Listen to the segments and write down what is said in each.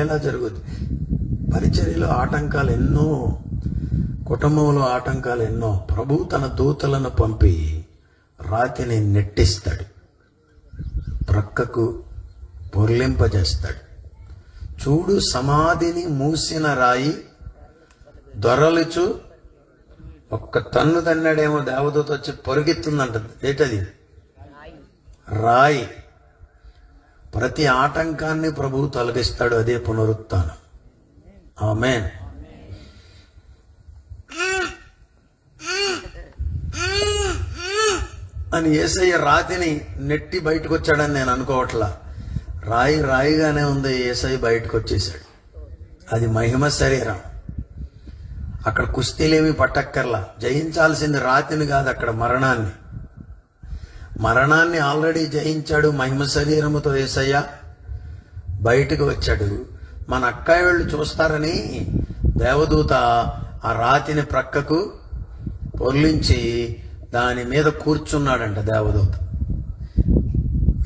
ఎలా జరుగుద్ది? పరిచర్యలో ఆటంకాలు ఎన్నో కుటుంబంలో ఆటంకాలు ఎన్నో. ప్రభు తన దూతలను పంపి రాతిని నెట్టిస్తాడు. ప్రక్కకు పొర్లింపజేస్తాడు చూడు సమాధిని మూసిన రాయి దొరలుచు. ఒక్క తన్ను తన్నాడేమో దేవదూత వచ్చి పొరుగెత్తుందంట. ఏంటది? రాయి. ప్రతి ఆటంకాన్ని ప్రభువు తొలగిస్తాడు అదే పునరుత్నం ఆమె అని ఏసయ్య రాతిని నెట్టి బయటకు వచ్చాడని నేను అనుకోవట్లా. రాయి రాయిగానే ఉంది ఏసయ్య బయటకు వచ్చేసాడు అది మహిమ శరీరం. అక్కడ కుస్తీలేమి పట్టక్కర్లా. జయించాల్సింది రాతిని కాదు అక్కడ మరణాన్ని. మరణాన్ని ఆల్రెడీ జయించాడు మహిమ శరీరముతో ఏసయ్య. బయటకు వచ్చాడు. మన అక్కాయి వాళ్ళు చూస్తారని దేవదూత ఆ రాతిని ప్రక్కకు పొర్లించి దాని మీద కూర్చున్నాడంట దేవదూత.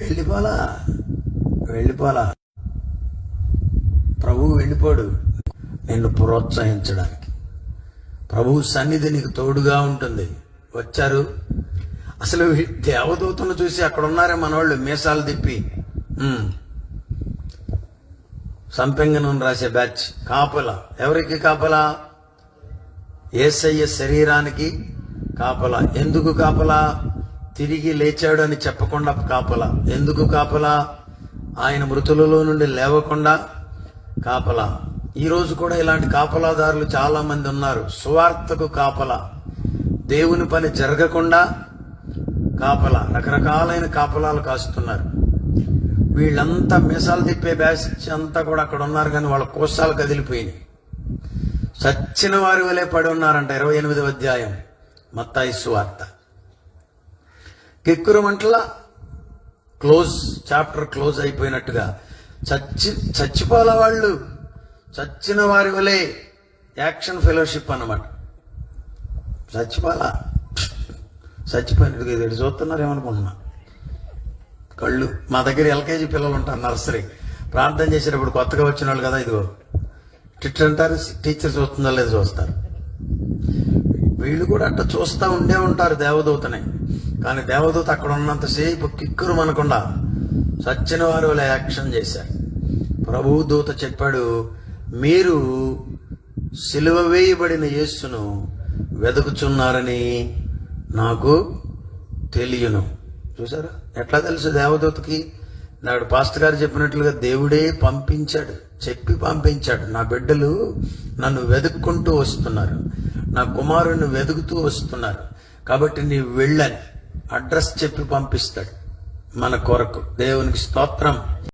వెళ్ళిపోలా వెళ్ళిపోలా. ప్రభువు వెళ్ళిపోడు నిన్ను ప్రోత్సహించడానికి. ప్రభు సన్నిధి నీకు తోడుగా ఉంటుంది. వచ్చారు. అసలు దేవదూతను చూసి అక్కడ ఉన్నారే మనవాళ్ళు మీసాలు తిప్పి. సంపెంగనం రాసే బ్యాచ్ కాపల. ఎవరికి కాపలా? ఏసయ్య శరీరానికి కాపలా. ఎందుకు కాపలా? తిరిగి లేచాడు అని చెప్పకుండా కాపల. ఎందుకు కాపలా? ఆయన మృతులలో నుండి లేవకుండా కాపలా. ఈరోజు కూడా ఇలాంటి కాపలాదారులు చాలా మంది ఉన్నారు. సువార్తకు కాపల. దేవుని పని జరగకుండా కాపలా రకరకాలైన కాపలాలు కాస్తున్నారు. వీళ్ళంతా మిసాలు తిప్పే బ్యాచ్ అంతా కూడా అక్కడ ఉన్నారు కానీ వాళ్ళ కోసాలు కదిలిపోయినాయి. చచ్చిన వారి వలె పడి ఉన్నారంట ఇరవై ఎనిమిదవ అధ్యాయం మత్తాయి సువార్త కిక్కురమంటల క్లోజ్ చాప్టర్ క్లోజ్ అయిపోయినట్టుగా చచ్చి చచ్చిపోల వాళ్ళు చచ్చిన వారి వలె యాక్షన్ ఫెలోషిప్ అన్నమాట. చచ్చిపోలా. చచ్చిపోయినట్టుగా ఇది చూస్తున్నారు ఏమనుకుంటున్నా కళ్ళు మా దగ్గర ఎల్కేజీ పిల్లలు ఉంటారు నర్సరీ. ప్రార్థన చేసేటప్పుడు కొత్తగా వచ్చిన వాళ్ళు కదా ఇదిగో. టిట్ అంటారు టీచర్ చూస్తుందో లేదో చూస్తారు. వీళ్ళు కూడా అట్లా చూస్తూ ఉండే ఉంటారు దేవదూతని. కానీ దేవదూత అక్కడ ఉన్నంతసేపు కిక్కురు మనకుండా సచ్చిన వారు వాళ్ళ యాక్షన్ చేశారు. ప్రభు దూత చెప్పాడు మీరు సిలువ వేయబడిన యేస్సును వెతుకుచున్నారని నాకు తెలియను. చూసారా? ఎట్లా తెలుసు దేవదూతకి? నాడు పాస్టర్ గారు చెప్పినట్లుగా దేవుడే పంపించాడు చెప్పి పంపించాడు. నా బిడ్డలు నన్ను వెతుక్కుంటూ వస్తున్నారు. నా కుమారుని వెతుకుతూ వస్తున్నారు. కాబట్టి నీ వెళ్ళని అడ్రస్ చెప్పి పంపిస్తాడు మన కొరకు. దేవునికి స్తోత్రం.